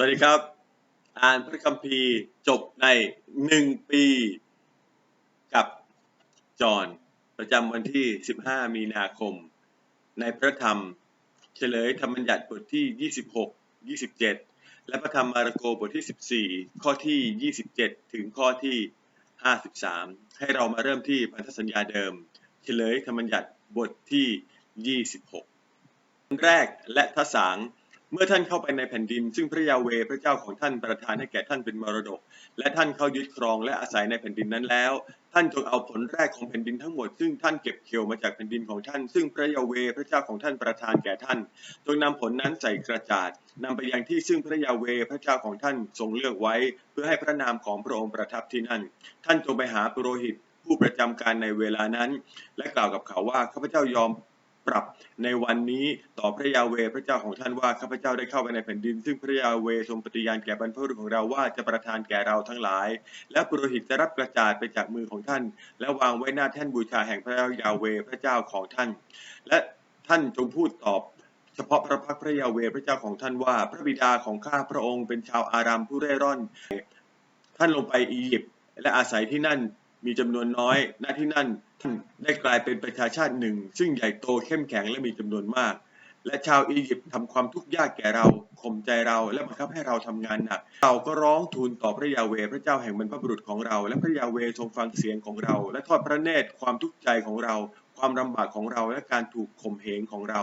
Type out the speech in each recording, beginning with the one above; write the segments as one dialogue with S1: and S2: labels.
S1: สวัสดีครับ อ่านพระคัมภีร์จบในหนึ่งปีกับจอห์นประจำวันที่ 15 มีนาคม ในพระธรรมเฉลยธรรมบัญญัติบทที่ 26 27 และพระธรรมมาระโกบทที่ 14 ข้อที่ 27 ถึงข้อที่ 53 ให้เรามาเริ่มที่พันธสัญญาเดิม เฉลยธรรมบัญญัติบทที่ 26 แรกและทสาง เมื่อท่านเข้าไปในแผ่นดิน ซึ่งพระยาเวพระเจ้าของท่านประทานให้แก่ท่านเป็นมรดก และท่านเข้ายึดครองและอาศัยในแผ่นดินนั้นแล้ว ท่านจงเอาผลแรกของแผ่นดินทั้งหมด ซึ่งท่านเก็บเกี่ยวมาจากแผ่นดินของท่าน ซึ่งพระยาเวพระเจ้าของท่านประทานแก่ท่าน จงนำผลนั้นใส่กระจาดนำไปยังที่ซึ่งพระยาเวพระเจ้าของท่านทรงเลือกไว้ เพื่อให้พระนามของพระองค์ประทับที่นั่น ท่านจงไปหาปุโรหิตผู้ประจำการในเวลานั้น และกล่าวกับเขาว่าข้าพเจ้ายอม ปรับในวันนี้ต่อพระยาเวพระเจ้าของท่านว่าข้าพเจ้าได้เข้าไปในแผ่นดิน ซึ่งพระยาเวทรงปฏิญาณแก่บรรพบุรุษของเราว่าจะประทานแก่เราทั้งหลาย และปุโรหิตจะรับกระจาดไปจากมือของท่าน และวางไว้หน้าแท่นบูชาแห่งพระยาเวพระเจ้าของท่าน และท่านจงพูดตอบเฉพาะพระพักพระยาเวพระเจ้าของท่านว่า พระบิดาของข้าพระองค์เป็นชาวอารามผู้เร่ร่อน ท่านลงไปอียิปต์และอาศัยที่นั่น มีจำนวนน้อยณที่นั่นท่านได้กลายเป็นประชาชาติหนึ่ง ซึ่งใหญ่โตเข้มแข็งและมีจำนวนมาก และชาวอียิปต์ทำความทุกข์ยากแก่เราข่มใจเราและบังคับให้เราทำงานหนัก เราก็ร้องทูลต่อพระยาเวพระเจ้าแห่งบรรพบุรุษของเรา และพระยาเวทรงฟังเสียงของเรา และทอดพระเนตรความทุกข์ใจของเรา ความลำบากของเราและการถูกข่มเหงของเรา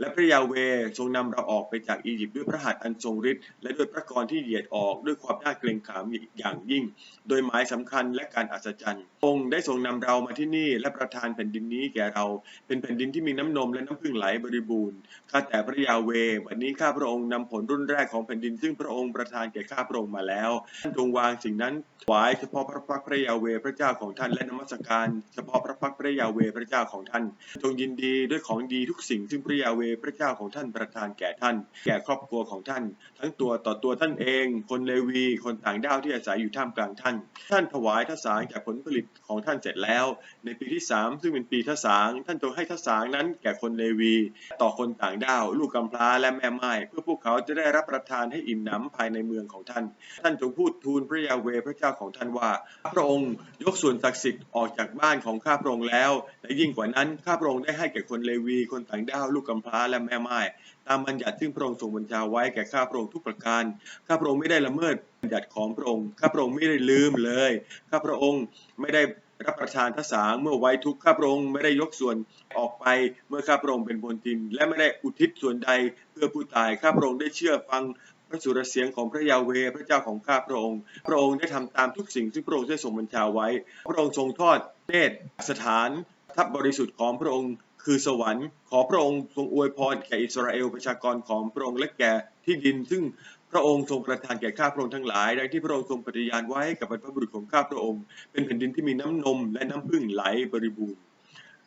S1: และพระยาเวทรงนำเราออกไปจากอียิปต์ด้วยพระหัตถ์อันทรงฤทธิ์และด้วยพระกรที่เหยียดออกด้วยความน่าเกรงขามอย่างยิ่ง โดยหมายสำคัญและการอัศจรรย์ องค์ได้ทรงนำเรามาที่นี่ และประทานแผ่นดินนี้แก่เรา เป็นแผ่นดินที่มีน้ำนมและน้ำพึ่งไหลบริบูรณ์ข้าแต่พระยาเววันนี้ข้าพระองค์นำผลรุ่นแรกของแผ่นดิน ซึ่งพระองค์ประทานแก่ข้าพระองค์มาแล้วท่านจงวางสิ่งนั้นถวายเฉพาะพระพักตร์พระยาเวพระเจ้าของท่านและนมัสการ เฉพาะพระพักตร์พระยาเวพระเจ้าของท่าน จงยินดีด้วยของดีทุกสิ่งซึ่งพระยาเวพระเจ้าของท่านประทานแก่ท่าน แก่ครอบครัวของท่าน ทั้งตัวต่อตัวท่านเอง คนเลวี คนต่างด้าวที่อาศัยอยู่ท่ามกลางท่าน ท่านถวายทศางจากผลผลิตของท่านเสร็จแล้ว ในปีที่สามซึ่งเป็นปีทศางท่านจงให้ทศางนั้นแก่คนเลวี ต่อคนต่างด้าว ลูกกำพร้าและแม่ไม้เพื่อพวกเขาจะได้รับประทานให้อิ่มหนำภายในเมืองของท่าน ท่านจงพูดทูลพระยาเวพระเจ้าของท่านว่าพระองค์ยกส่วนศักดิ์สิทธิ์ออกจากบ้านของข้าพระองค์แล้วและยิ่งกว่านั้นข้าพระองค์ได้ให้แก่คนเลวี คนต่างด้าว ลูกกำพร้าและแม่ไม้ ตามบัญญัติซึ่งพระองค์ทรงบัญชาไว้แก่ข้าพระองค์ทุกประการ ข้าพระองค์ไม่ได้ละเมิดบัญญัติของพระองค์ ข้าพระองค์ไม่ได้ลืมเลย ข้าพระองค์ไม่ได้รับประทานทศางเมื่อไว้ทุกข้าพระองค์ไม่ได้ยกส่วนออกไปเมื่อข้าพระองค์เป็นบนทิน และไม่ได้อุทิศส่วนใดเพื่อผู้ตายข้าพระองค์ได้เชื่อฟังพระสุรเสียงของพระยาเวพระเจ้าของข้าพระองค์ พระองค์ได้ทำตามทุกสิ่งซึ่พระองค์ได้ทรงบัญชาไว้ พระองค์ทรงทอดเนตรสถานทัพบริสุทธิ์ของพระองค์ คือสวรรค์ขอพระองค์ทรงอวยพรแก่อิสราเอลประชากรของพระองค์และแก่ที่ดิน ซึ่งพระองค์ทรงประทานแก่ข้าพระองค์ทั้งหลายดังที่พระองค์ทรงปฏิญาณไว้กับบรรพบุรุษของข้าพระองค์ เป็นแผ่นดินที่มีน้ำนมและน้ำพึ่งไหลบริบูรณ์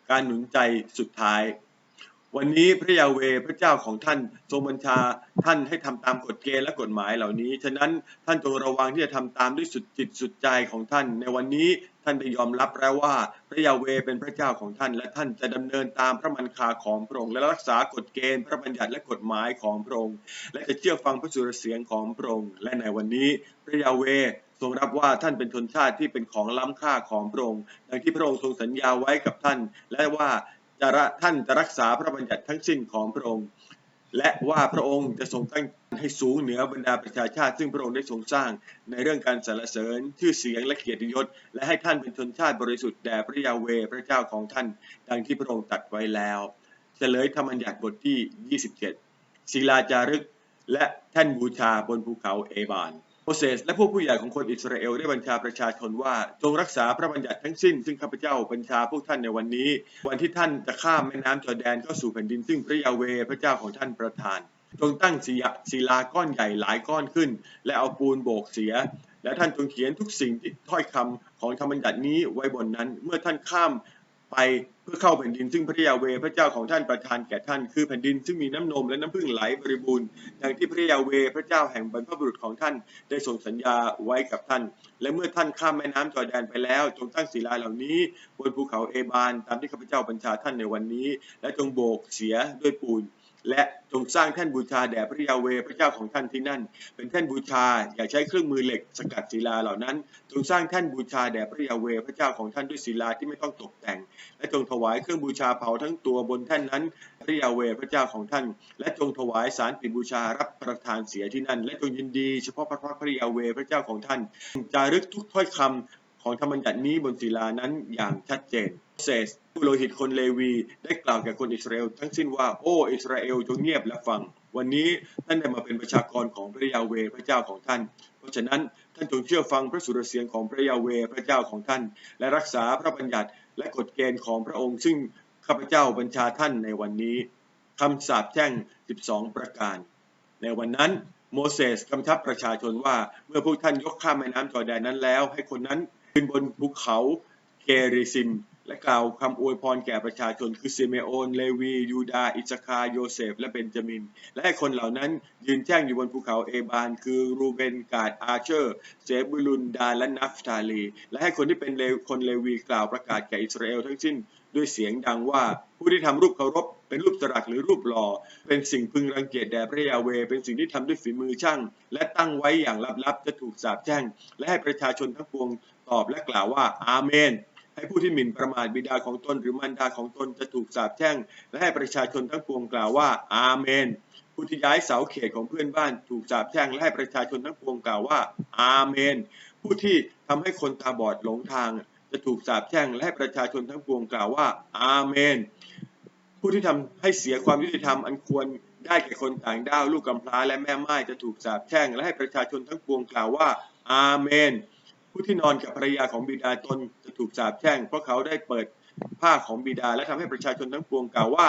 S1: การหนุนใจสุดท้าย วันนี้พระยาเวพระเจ้าของท่านทรงบัญชาท่านให้ทำตามกฎเกณฑ์และกฎหมายเหล่านี้ ฉะนั้นท่านจงระวังที่จะทำตามด้วยสุดจิตสุดใจของท่าน ในวันนี้ท่านได้ยอมรับแล้วว่าพระยาเวเป็นพระเจ้าของท่าน และท่านจะดำเนินตามพระมันคาของพระองค์และรักษากฎเกณฑ์ พระบัญญัติและกฎหมายของพระองค์และจะเชื่อฟังพระสุรเสียงของพระองค์และในวันนี้พระยาเวทรงรับว่าท่านเป็นชนชาติที่เป็นของล้ำค่าของพระองค์ดังที่พระองค์ทรงสัญญาไว้กับท่าน และว่า จะระท่านจะรักษาพระบัญญัติทั้งสิ้นของพระองค์ และว่าพระองค์จะทรงตั้งให้สูงเหนือบรรดาประชาชาติ ซึ่งพระองค์ได้ทรงสร้างในเรื่องการสรรเสริญชื่อเสียงและเกียรติยศ และให้ท่านเป็นชนชาติบริสุทธิ์แด่พระยาเวพระเจ้าของท่าน ดังที่พระองค์ตัดไว้แล้วเฉลยธรรมบัญญัติบทที่ 27ศิลาจารึกและแท่นบูชาบนภูเขาเอบาน โมเสสและพวกผู้ใหญ่ของคนอิสราเอลได้บัญชาประชาชนว่า จงรักษาพระบัญญัติทั้งสิ้น ซึ่งข้าพเจ้าบัญชาพวกท่านในวันนี้ วันที่ท่านจะข้ามแม่น้ำจอแดนเข้าสู่แผ่นดินซึ่งพระยาเวพระเจ้าของท่านประทาน จงตั้งศิลาศิลาก้อนใหญ่หลายก้อนขึ้น และเอาปูนโบกเสีย และท่านจงเขียนทุกสิ่งที่ถ้อยคำของธรรมบัญญัตินี้ไว้บนนั้น เมื่อท่านข้าม ไปเพื่อเข้าแผ่นดินซึ่งพระยาเวพระเจ้าของท่านประทานแก่ท่านคือแผ่นดินซึ่งมีน้ำนมและน้ำพึ่งไหลบริบูรณ์ดังที่พระยาเวพระเจ้าแห่งบรรพบุรุษของท่านได้ทรงสัญญาไว้กับท่าน และเมื่อท่านข้ามแม่น้ำจอแดนไปแล้วจงตั้งศิลาเหล่านี้ บนภูเขาเอบานตามที่ข้าพเจ้าบัญชาท่านในวันนี้ และจงโบกเสียด้วยปูน และจงสร้างแท่นบูชาแด่พระยาเวพระเจ้าของท่านที่นั่น เป็นแท่นบูชาอย่าใช้เครื่องมือเหล็กสกัดศิลาเหล่านั้น จงสร้างแท่นบูชาแด่พระยาเวพระเจ้าของท่านด้วยศิลาที่ไม่ต้องตกแต่ง และจงถวายเครื่องบูชาเผาทั้งตัวบนแท่นนั้น พระยาเวพระเจ้าของท่าน และจงถวายสารปิดบูชารับประทานเสียที่นั่น และจงยินดี เฉพาะพระพักพระยาเวพระเจ้าของท่านจารึกทุกถ้อยคำ ของธรรมบัญญัตินี้บนศิลานั้นอย่างชัดเจนโมเสสผู้โลหิตคนเลวีได้กล่าวแก่คนอิสราเอลทั้งสิ้นว่าโอ้อิสราเอลจงเงียบและฟัง วันนี้ท่านได้มาเป็นประชากรของพระยาเวพระเจ้าของท่าน เพราะฉะนั้นท่านจงเชื่อฟังพระสุรเสียงของพระยาเวพระเจ้าของท่าน และรักษาพระบัญญัติและกฎเกณฑ์ของพระองค์ซึ่งข้าพเจ้าบัญชาท่านในวันนี้คำสาปแช่ง 12 ประการ ในวันนั้นโมเสสกำชับประชาชนว่าเมื่อพวกท่านยกข้ามแม่น้ำจอแดนนั้นแล้ว ให้คนนั้น ขึ้นบนภูเขาเกริซิม และกล่าวคำอวยพรแก่ประชาชนคือซิเมโอน เลวี ยูดา อิสคา โยเซฟ และเบนจามิน และให้คนเหล่านั้นยืนแจ้งอยู่บนภูเขาเอบาน คือรูเบน กาด อาเชอร์ เซบุลุน ดา และนัฟตาลี และให้คนที่เป็นเลวคนเลวีกล่าวประกาศแก่อิสราเอลทั้งสิ้นด้วยเสียงดังว่าผู้ที่ทำรูปเคารพเป็นรูปสลักหรือรูปหล่อเป็นสิ่งพึงรังเกียจแด่พระยาเวเป็นสิ่งที่ทำด้วยฝีมือช่าง และตั้งไว้อย่างลับๆจะถูกสาปแช่งและให้ประชาชนทั้งปวง ตอบและกล่าวว่า อาเมน ให้ผู้ที่หมิ่นประมาทบิดาของตนหรือมารดาของตนจะถูกสาปแช่ง และให้ประชาชนทั้งปวงกล่าวว่า อาเมน ผู้ที่ย้ายเสาเขตของเพื่อนบ้านถูกสาปแช่งและให้ประชาชนทั้งปวงกล่าวว่า อาเมน ผู้ที่ทำให้คนตาบอดหลงทาง จะถูกสาปแช่งและให้ประชาชนทั้งปวงกล่าวว่า อาเมน ผู้ที่ทำให้เสียความยุติธรรมอันควรได้แก่คนต่างด้าวลูกกำพร้าและแม่ไม้จะถูกสาปแช่ง และให้ประชาชนทั้งปวงกล่าวว่า อาเมน ผู้ที่นอนกับภรรยาของบิดาตนจะถูกสาปแช่ง เพราะเขาได้เปิดผ้าของบิดา และทำให้ประชาชนทั้งปวงกล่าวว่า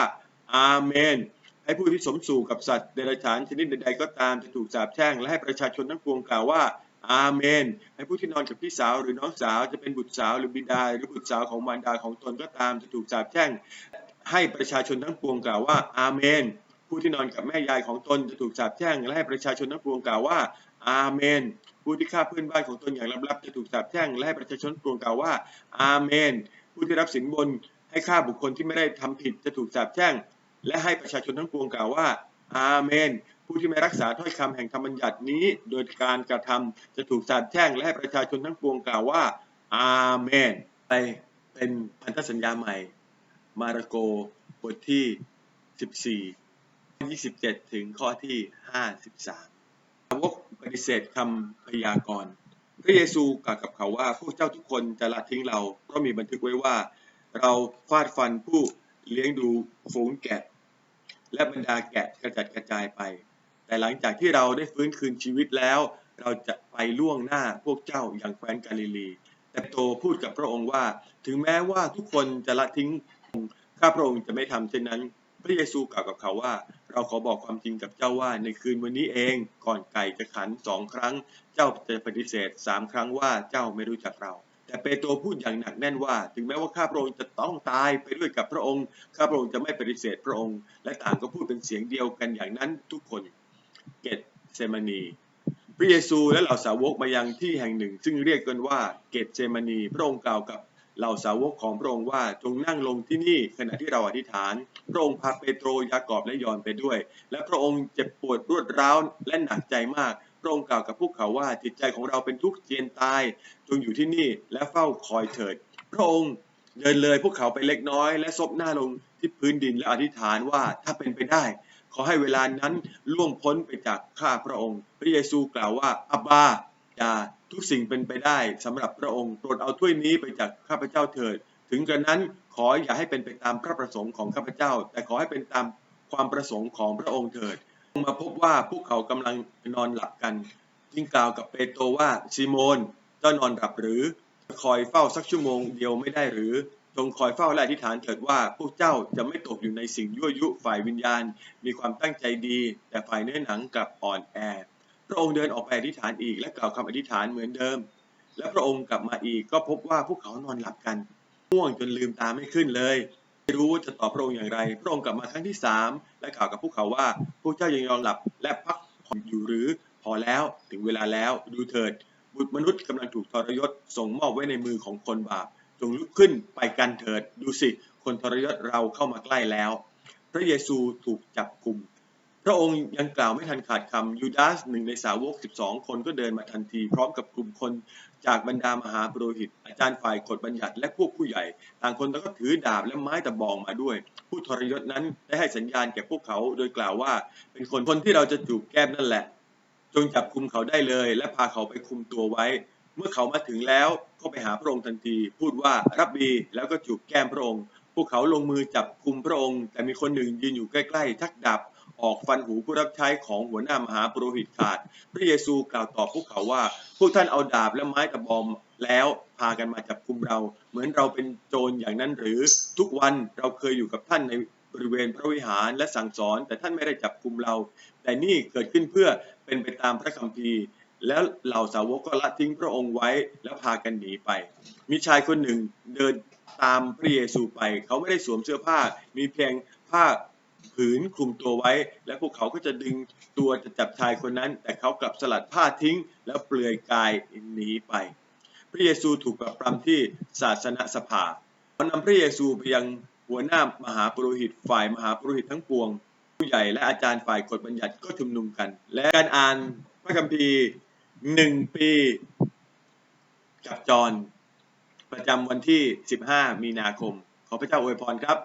S1: อาเมน ให้ผู้ที่สมสู่กับสัตว์เดรัจฉานชนิดใดๆก็ตามจะถูกสาปแช่ง และให้ประชาชนทั้งปวงกล่าวว่า อาเมน ให้ผู้ที่นอนกับพี่สาวหรือน้องสาวจะเป็นบุตรสาวหรือบิดา หรือบุตรสาวของมารดาของตนก็ตามจะถูกสาปแช่ง ให้ประชาชนทั้งปวงกล่าวว่า อาเมน ผู้ที่นอนกับแม่ยายของตนจะถูกสาปแช่ง และให้ประชาชนทั้งปวงกล่าวว่า อาเมน ผู้ที่ฆ่าเพื่อนบ้านของตนอย่างลับๆจะถูกสาปแช่งและให้ประชาชนทั้งปวงกล่าวว่า อาเมน ผู้ที่รับสินบนให้ฆ่าบุคคลที่ไม่ได้ทำผิดจะถูกสาปแช่ง และให้ประชาชนทั้งปวงกล่าวว่า อาเมน ผู้ที่ไม่รักษาถ้อยคำแห่งธรรมบัญญัตินี้ โดยการกระทำจะถูกสาปแช่ง และให้ประชาชนทั้งปวงกล่าวว่า อาเมน ไปเป็นพันธสัญญาใหม่ มาระโกบทที่ 14 27 ถึงข้อที่ 53สาวก ปฏิเสธคำพยากรณ์ พระเยซูกล่าวกับเขาว่าพวกเจ้าทุกคนจะละทิ้งเรา เพราะมีบันทึกไว้ว่า เราฟาดฟันผู้เลี้ยงดูฝูงแกะ และบรรดาแกะกระจัดกระจายไป แต่หลังจากที่เราได้ฟื้นคืนชีวิตแล้ว เราจะไปล่วงหน้าพวกเจ้าอย่างแคว้นกาลิลีแต่โตพูดกับพระองค์ว่า ถึงแม้ว่าทุกคนจะละทิ้งข้าพระองค์จะไม่ทำเช่นนั้น พระเยซูกล่าวกับเขาว่า เราขอบอกความจริงกับเจ้าว่าในคืนวันนี้เองก่อนไก่จะขันสองครั้ง เจ้าจะปฏิเสธสามครั้งว่าเจ้าไม่รู้จักเรา แต่เปโตรพูดอย่างหนักแน่นว่า ถึงแม้ว่าข้าพระองค์จะต้องตายไปด้วยกับพระองค์ข้าพระองค์จะไม่ปฏิเสธพระองค์ และต่างก็พูดเป็นเสียงเดียวกันอย่างนั้นทุกคนเกตเซมานีพระเยซูและเหล่าสาวกมายังที่แห่งหนึ่ง ซึ่งเรียกกันว่าเกตเซมานี พระองค์กล่าวกับ เหล่าสาวกของพระองค์ว่าจงนั่งลงที่นี่ขณะที่เราอธิษฐาน พระองค์พาเปโตรยากอบและยอนไปด้วย และพระองค์เจ็บปวดรวดร้าวและหนักใจมาก พระองค์กล่าวกับพวกเขาว่าจิตใจของเราเป็นทุกข์เจียนตาย จงอยู่ที่นี่และเฝ้าคอยเถิด พระองค์เดินเลยพวกเขาไปเล็กน้อย และซบหน้าลงที่พื้นดินและอธิษฐานว่าถ้าเป็นไปได้ ขอให้เวลานั้นล่วงพ้นไปจากข้าพระองค์ พระเยซูกล่าวว่าอับบา ยาทุกสิ่งเป็นไปได้สำหรับพระองค์โปรดเอาถ้วยนี้ไปจากข้าพเจ้าเถิด ถึงกระนั้นขออย่าให้เป็นไปตามพระประสงค์ของข้าพเจ้า แต่ขอให้เป็นตามความประสงค์ของพระองค์เถิด มาพบว่าพวกเขากำลังนอนหลับกัน จึงกล่าวกับเปโตรว่าซิโมนเจ้านอนหลับหรือ คอยเฝ้าสักชั่วโมงเดียวไม่ได้หรือจงคอยเฝ้าและอธิษฐานเถิดว่าพวกเจ้าจะไม่ตกอยู่ในสิ่งยั่วยุฝ่ายวิญญาณ มีความตั้งใจดี แต่ฝ่ายเนื้อหนังกลับอ่อนแอ ระองค์เดินออกไปอธิษฐานอีก และกล่าวคำอธิษฐานเหมือนเดิม และพระองค์กลับมาอีกก็พบว่าพวกเขานอนหลับกันง่วงจนลืมตาไม่ขึ้นเลย ไม่รู้ว่าจะตอบพระองค์อย่างไร พระองค์กลับมาครั้งที่สามและกล่าวกับพวกเขาว่าพวกเจ้ายังนอนหลับและพักผ่อนอยู่หรือพอแล้วถึงเวลาแล้วดูเถิด บุตรมนุษย์กำลังถูกทรยศส่งมอบไว้ในมือของคนบาปจงลุกขึ้นไปกันเถิด ดูสิ คนทรยศเราเข้ามาใกล้แล้ว พระเยซูถูกจับกลุ่ม พระองค์ยังกล่าวไม่ทันขาดคำยูดาสหนึ่งในสาวก 12 คนก็เดินมาทันที พร้อมกับกลุ่มคนจากบรรดามหาปโรหิต อาจารย์ฝ่ายกฎบัญญัติและพวกผู้ใหญ่ ต่างคนต่างก็ถือดาบและไม้ตะบองมาด้วย ผู้ทรยศนั้นได้ให้สัญญาณแก่พวกเขาโดยกล่าวว่า เป็นคนคนที่เราจะจูบแก้มนั่นแหละ จงจับคุมเขาได้เลย และพาเขาไปคุมตัวไว้ เมื่อเขามาถึงแล้วก็ไปหาพระองค์ทันที พูดว่ารับบีแล้วก็จูบแก้มพระองค์ พวกเขาลงมือจับคุมพระองค์ แต่มีคนหนึ่งยืนอยู่ใกล้ๆทักดาบ ออกฟันหูผู้รับใช้ของหัวหน้ามหาปุโรหิตขาด พระเยซูกล่าวตอบพวกเขาว่า พวกท่านเอาดาบและไม้ตะบอมแล้วพากันมาจับคุมเรา เหมือนเราเป็นโจรอย่างนั้นหรือ ทุกวันเราเคยอยู่กับท่านในบริเวณพระวิหารและสั่งสอน แต่ท่านไม่ได้จับคุมเรา แต่นี่เกิดขึ้นเพื่อเป็นไปตามพระคัมภีร์ แล้วเหล่าสาวกก็ละทิ้งพระองค์ไว้แล้วพากันหนีไป มีชายคนหนึ่งเดินตามพระเยซูไป เขาไม่ได้สวมเสื้อผ้า มีเพียงผ้า ผืนคลุมตัวไว้ และพวกเขาก็จะดึงตัวจะจับชายคนนั้น แต่เขากลับสลัดผ้าทิ้ง แล้วเปลือยกายหนีไป พระเยซูถูกปรับปรำที่ศาสนสภาเขานำพระเยซูไปยังหัวหน้ามหาปุโรหิตฝ่ายมหาปุโรหิตทั้งปวง ผู้ใหญ่และอาจารย์ฝ่ายกฎบัญญัติก็ชุมนุมกัน และการอ่านพระคัมภีร์หนึ่งปีกับจร ประจำวันที่ 15 มีนาคม ขอพระเจ้าอวยพรครับ